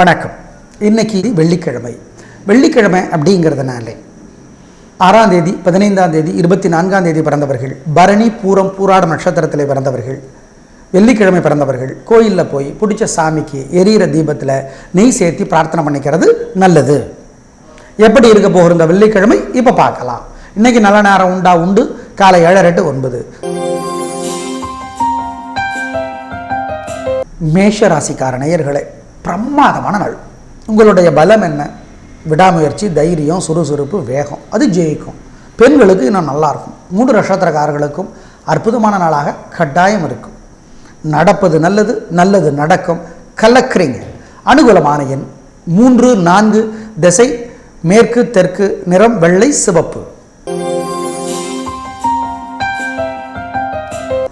வணக்கம். இன்னைக்கு வெள்ளிக்கிழமை. வெள்ளிக்கிழமை அப்படிங்கிறதுனாலே ஆறாம் தேதி பதினைந்தாம் தேதி இருபத்தி நான்காம் தேதி பிறந்தவர்கள் பரணி பூரம் பூராட நட்சத்திரத்தில் பிறந்தவர்கள் வெள்ளிக்கிழமை பிறந்தவர்கள் கோயிலில் போய் பிடிச்ச சாமிக்கு எரியிற தீபத்தில் நெய் சேர்த்து பிரார்த்தனை பண்ணிக்கிறது நல்லது. எப்படி இருக்க போகிற இந்த வெள்ளிக்கிழமை? இப்போ பார்க்கலாம். இன்னைக்கு நல்ல நேரம் உண்டா? உண்டு. காலை ஏழரை எட்டு ஒன்பது. மேஷ ராசிக்கார நேயர்களே பிரமாதமான நாள். உங்களுடைய பலம் என்ன? விடாமுயற்சி தைரியம் சுறுசுறுப்பு வேகம். அது ஜெயிக்கும். பெண்களுக்கு இன்னும் நல்லாயிருக்கும். மூன்று நட்சத்திரக்காரர்களுக்கும் அற்புதமான நாளாக கட்டாயம் இருக்கும். நடப்பது நல்லது நல்லது நடக்கும். கலக்கிறீங்க. அனுகூலமான எண். மூன்று நான்கு திசை மேற்கு தெற்கு நிறம் வெள்ளை சிவப்பு.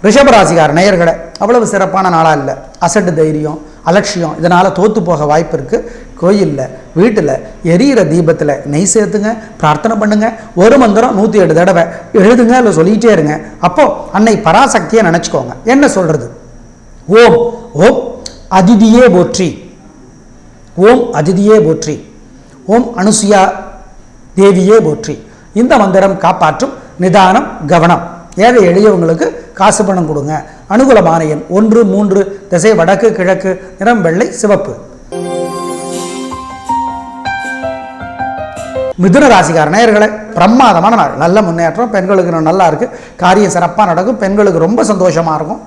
ரிஷபராசிகார் நேயர்களை அவ்வளவு சிறப்பான நாளாக இல்லை. அசட்டு தைரியம் அலட்சியம். இதனால் தோற்று போக வாய்ப்பு இருக்குது கோயிலில் வீட்டில் எரியிற தீபத்தில் நெய் சேர்த்துங்க பிரார்த்தனை பண்ணுங்க. ஒரு மந்திரம் நூற்றி எட்டு தடவை. எழுதுங்க இல்லை சொல்லிகிட்டே இருங்க. அப்போது அன்னை பராசக்தியை நினச்சிக்கோங்க. என்ன சொல்கிறது ஓம் ஓம் அதிதியே போற்றி. ஓம் அதிதியே போற்றி. ஓம் அனுசுயா தேவியே போற்றி. இந்த மந்திரம் காப்பாற்றும் நிதானம் கவனம். ஏழை எளியவங்களுக்கு காசு பணம் கொடுங்க. அனுகூலமான எண் ஒன்று மூன்று திசை வடக்கு கிழக்கு நிறம் வெள்ளை சிவப்பு. மிதுன ராசிக்கார நேயர்களை பிரமாதமான நாள். நல்ல முன்னேற்றம் பெண்களுக்கு இன்னும் நல்லா இருக்குது காரியம் சிறப்பாக நடக்கும். பெண்களுக்கு ரொம்ப சந்தோஷமாக இருக்கும்.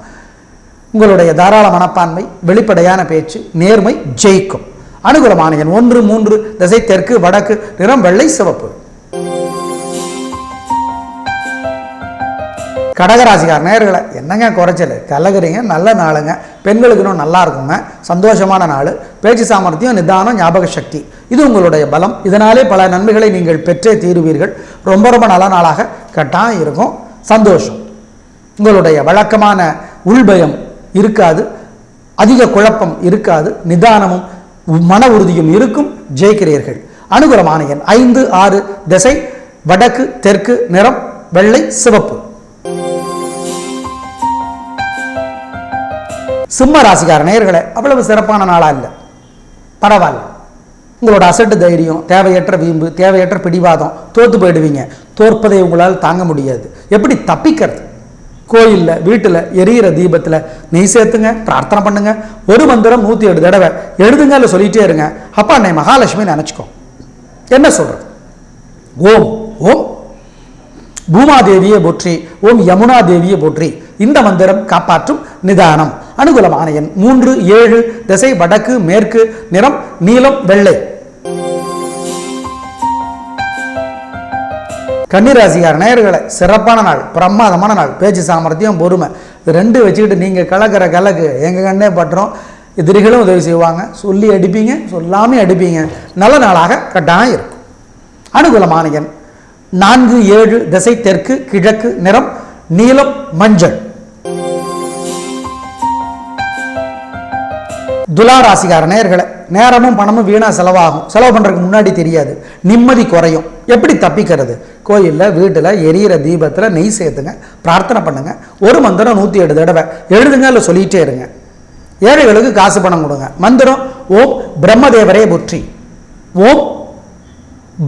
உங்களுடைய தாராள மனப்பான்மை வெளிப்படையான பேச்சு நேர்மை ஜெயிக்கும். அனுகூலமான எண் ஒன்று மூன்று திசை தெற்கு வடக்கு நிறம் வெள்ளை சிவப்பு. கடகராசிக்கார நேர்களை என்னங்க குறைச்சல்? கலகுறீங்க நல்ல நாளுங்க. பெண்களுக்கு இன்னும் நல்லா இருக்குங்க. சந்தோஷமான நாள். பேச்சு சாமர்த்தியம் நிதானம் ஞாபக சக்தி. இது உங்களுடைய பலம். இதனாலே பல நன்மைகளை நீங்கள் பெற்றே தீருவீர்கள். ரொம்ப ரொம்ப நல்ல நாளாக கட்டாயம் இருக்கும். சந்தோஷம். உங்களுடைய வழக்கமான உள்பயம் இருக்காது. அதிக குழப்பம் இருக்காது. நிதானமும் மன உறுதியும் இருக்கும். ஜெயிக்கிறீர்கள். அனுகூலமான எண் ஐந்து ஆறு. திசை வடக்கு தெற்கு நிறம் வெள்ளை சிவப்பு. சிம்ம ராசிக்கார நேயர்களே அவ்வளவு சிறப்பான நாளாக இல்லை. பரவாயில்ல. உங்களோட அசட்டு தைரியம் தேவையற்ற வீம்பு தேவையற்ற பிடிவாதம் தோற்று போயிடுவீங்க. தோற்பதை உங்களால் தாங்க முடியாது. எப்படி தப்பிக்கிறது? கோயிலில் வீட்டில் எரியிற தீபத்தில் நெய் சேர்த்துங்க பிரார்த்தனை பண்ணுங்க. ஒரு மந்திரம் நூற்றி எட்டு தடவை எழுதுங்க இல்லை சொல்லிகிட்டே இருங்க. அப்பா அன்னை மகாலட்சுமி நினச்சிக்கோ. என்ன சொல்கிறது ஓம் ஓம். பூமாதேவியை போற்றி ஓம் யமுனா தேவியை போற்றி. இந்த மந்திரம் காப்பாற்றும் நிதானம். அனுகூலமான எண் மூன்று ஏழு திசை வடக்கு மேற்கு நிறம் நீலம் வெள்ளை. கன்னிராசிகார நேயர்களை சிறப்பான நாள் பிரமாதமான நாள் பேச்சு சாமர்த்தியம் பொறுமை. இது ரெண்டு வச்சுக்கிட்டு நீங்கள் கலக்கிற கலக்கு எங்கள் கண்ணே பட்டுறோம் எதிரிகளும் உதவி செய்வாங்க. சொல்லி அடிப்பீங்க சொல்லாமே அடிப்பீங்க. நல்ல நாளாக கட்டாயம் இருக்கும். அனுகூலமான எண் நான்கு ஏழு திசை தெற்கு கிழக்கு நிறம் நீலம் மஞ்சள். துலா ராசிக்கார நேர்களை நேரமும் பணமும் வீணா செலவாகும். செலவு பண்ணுறதுக்கு முன்னாடி தெரியாது. நிம்மதி குறையும். எப்படி தப்பிக்கிறது? கோயிலில் வீட்டில் எரியிற தீபத்தில் நெய் சேர்த்துங்க பிரார்த்தனை பண்ணுங்க. ஒரு மந்திரம் நூற்றி எட்டு தடவை. எழுதுங்க இல்லை சொல்லிகிட்டே இருங்க. ஏழைகளுக்கு காசு பணம் கொடுங்க. மந்திரம் ஓம் பிரம்மதேவரே போற்றி. ஓம்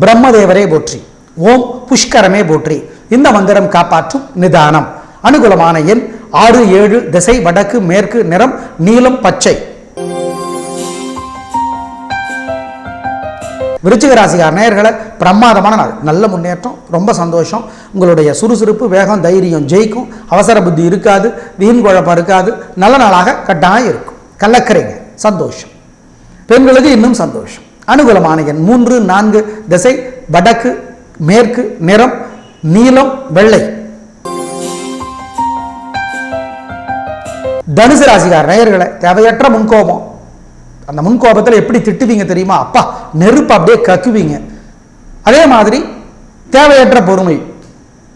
பிரம்மதேவரே போற்றி. ஓம் புஷ்கரமே போற்றி. இந்த மந்திரம் காப்பாற்றும் நிதானம். அனுகூலமான எண் ஆறு ஏழு திசை வடக்கு மேற்கு நிறம் நீலம் பச்சை. விருச்சிக ராசிகார நேயர்களை பிரமாதமான நாள். நல்ல முன்னேற்றம் ரொம்ப சந்தோஷம். உங்களுடைய சுறுசுறுப்பு வேகம் தைரியம் ஜெயிக்கும். அவசர புத்தி இருக்காது வீண் குழப்பம் இருக்காது. நல்ல நாளாக கட்டாயம் இருக்கும். கலக்கிறீங்க சந்தோஷம். பெண்களுக்கு இன்னும் சந்தோஷம். அனுகூலமான எண் மூன்று நான்கு திசை வடக்கு மேற்கு நிறம் நீலம் வெள்ளை. தனுசு ராசிகார் நேயர்களை தேவையற்ற முன்கோபம் அந்த முன்கோபத்தில் எப்படி திட்டுவீங்க தெரியுமா? அப்பா நெருப்பு அப்படியே கக்குவீங்க. அதே மாதிரி தேவையற்ற பொறுமை.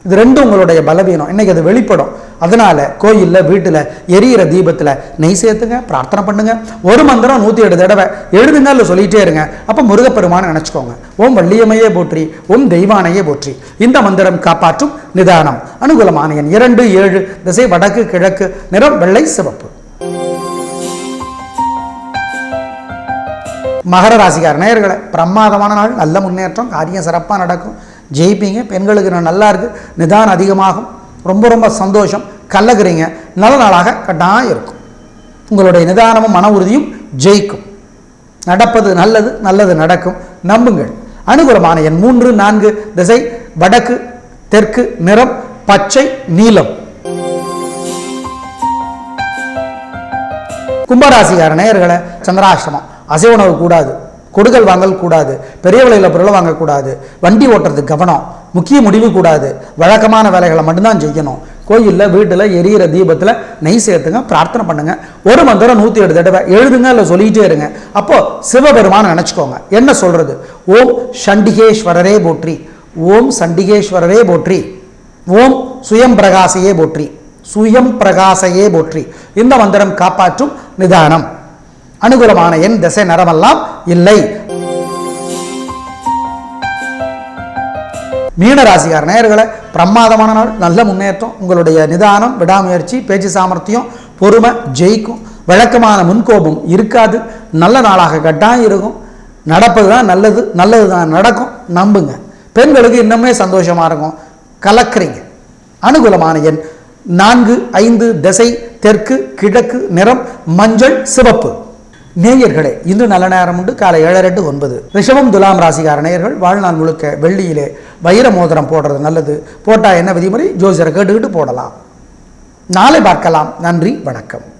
இது ரெண்டும் உங்களுடைய பலவீனம். இன்னைக்கு அது வெளிப்படும். அதனால கோயிலில் வீட்டில் எரியிற தீபத்தில் நெய் சேர்த்துங்க பிரார்த்தனை பண்ணுங்க. ஒரு மந்திரம் நூற்றி எட்டு தடவை. எழுதுங்க இல்லை சொல்லிகிட்டே இருங்க. அப்போ முருகப்பெருமானை நினச்சிக்கோங்க. ஓம் வள்ளியம்மையே போற்றி ஓம் தெய்வானையே போற்றி. இந்த மந்திரம் காப்பாற்றும் நிதானம். அனுகூலமான எண் இரண்டு ஏழு திசை வடக்கு கிழக்கு நிறம் வெள்ளை சிவப்பு. மகர ராசிக்கார நேயர்களை பிரமாதமான நாள் நல்ல முன்னேற்றம் காரியம் சிறப்பாக நடக்கும். ஜெயிப்பீங்க பெண்களுக்கு நல்லா இருக்குது நிதானம் அதிகமாகும் ரொம்ப ரொம்ப சந்தோஷம் கல்லகிறீங்க நல்ல நாளாக கட்டாயம் இருக்கும். உங்களுடைய நிதானமும் மன உறுதியும் ஜெயிக்கும். நடப்பது நல்லது நல்லது நடக்கும். நம்புங்கள். அனுகூலமான என் மூன்று நான்கு திசை வடக்கு தெற்கு நிறம் பச்சை நீலம். கும்பராசிக்கார நேயர்களை சந்திராசிரமம் அசைவ உணவு கூடாது கொடுக்கல் வாங்கல் கூடாது பெரிய விலையில் பொருளை வாங்கக்கூடாது வண்டி ஓட்டுறது கவனம் முக்கிய முடிவு கூடாது வழக்கமான வேலைகளை மட்டும்தான் செய்யணும். கோயிலில் வீட்டில் எரியிற தீபத்தில் நெய் சேர்த்துங்க பிரார்த்தனை பண்ணுங்க. ஒரு மந்திரம் நூற்றி எட்டு தடவை எழுதுங்க இல்லை சொல்லிக்கிட்டே இருங்க. அப்போது சிவபெருமான் நினச்சிக்கோங்க. என்ன சொல்கிறது ஓம் சண்டிகேஸ்வரரே போற்றி. ஓம் சண்டிகேஸ்வரரே போற்றி. ஓம் சுயம் பிரகாசையே போற்றி. சுயம் பிரகாசையே போற்றி. இந்த மந்திரம் காப்பாற்றும் நிதானம். அனுகூலமான என் திசை நரமெல்லாம் இல்லை. மீனராசிகார் நேயர்களை பிரமாதமான நாள் நல்ல முன்னேற்றம் உங்களுடைய நிதானம் விடாமுயற்சி பேச்சு சாமர்த்தியம் பொறுமை ஜெயிக்கும் வழக்கமான முன்கோபம் இருக்காது. நல்ல நாளாக கட்டாயம் இருக்கும். நடப்பது தான் நல்லது நல்லது தான் நடக்கும். நம்புங்க. பெண்களுக்கு இன்னுமே சந்தோஷமாக இருக்கும். கலக்கிறீங்க. அனுகூலமான எண் நான்கு ஐந்து திசை தெற்கு கிழக்கு நிறம் மஞ்சள் சிவப்பு. நேயர்களே இன்று நல்ல நேரம் உண்டு. காலை ஏழரை டு ஒன்பது. ரிஷபம் துலாம் ராசிகார நேயர்கள் வாழ்நாள் முழுக்க வெள்ளியிலே வைர மோதிரம் போடுறது நல்லது. போட்டால் என்ன விதிமுறை? ஜோசியரை கேட்டுக்கிட்டு போடலாம். நாளை பார்க்கலாம். நன்றி வணக்கம்.